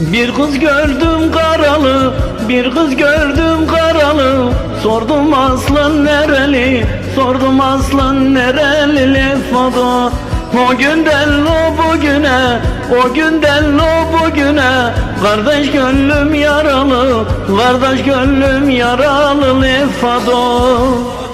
Bir kız gördüm karalı, bir kız gördüm karalı. Sordum aslan nereli, sordum aslan nereli lefada O günden o bugüne, o günden o bugüne. Kardeş gönlüm yaralı, kardeş gönlüm yaralı lefado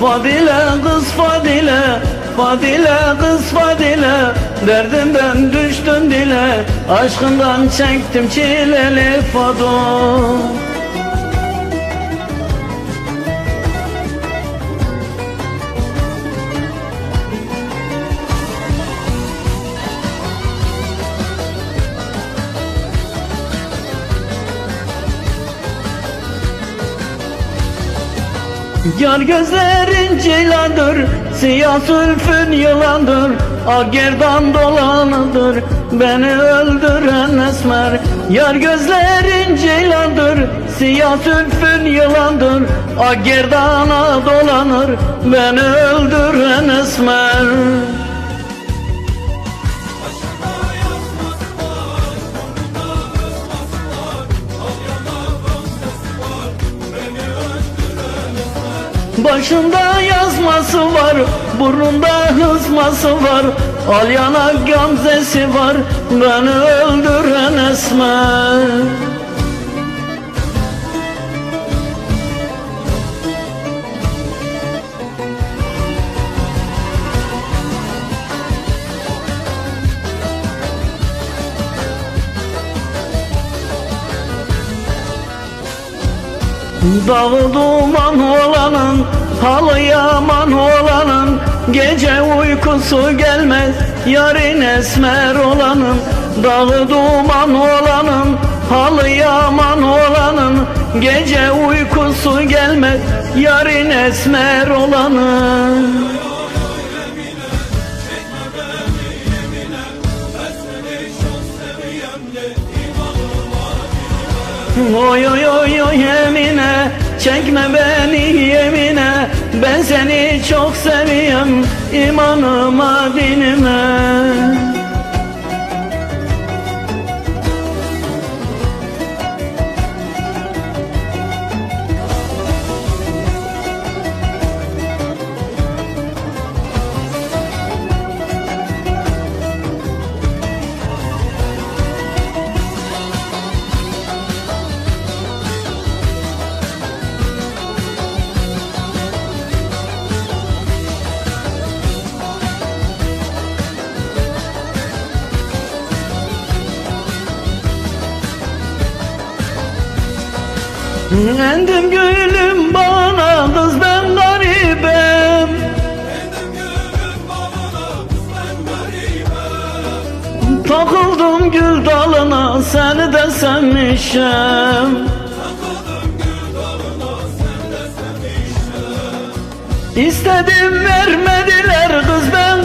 Fadile kız Fadile. Fadile kız Fadile. Derdimden düştün dile. Aşkından çektim çileli Fado Yar gözlerin ceylandır Siyah sülfün yılandır. Ak gerdan dolanıdır Beni öldüren esmer. Yar gözlerin ceylandır Siyah sülfün yılandır. Ak gerdana dolanır Beni öldüren esmer Başında yazması var, burnunda hızması var. Al yanak gamzesi var, beni öldüren esmer Dağı duman olanın Halı yaman olanın Gece uykusu gelmez Yarın esmer olanın. Dağı duman olanın Halı yaman olanın Gece uykusu gelmez Yarın esmer olanın Oy oy oy oy yemine Çekme beni yemine. Ben seni çok seviyorum imanıma dinime Endim gülüm bana kız ben garibim Takıldım gül dalına seni de sevmişim. İstedim vermediler kız ben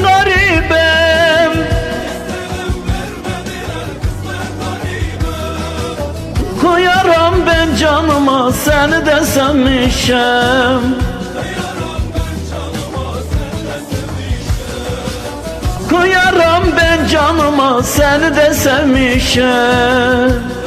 Koyarım ben canıma seni de sevmişim Koyarım ben canıma seni de sevmişim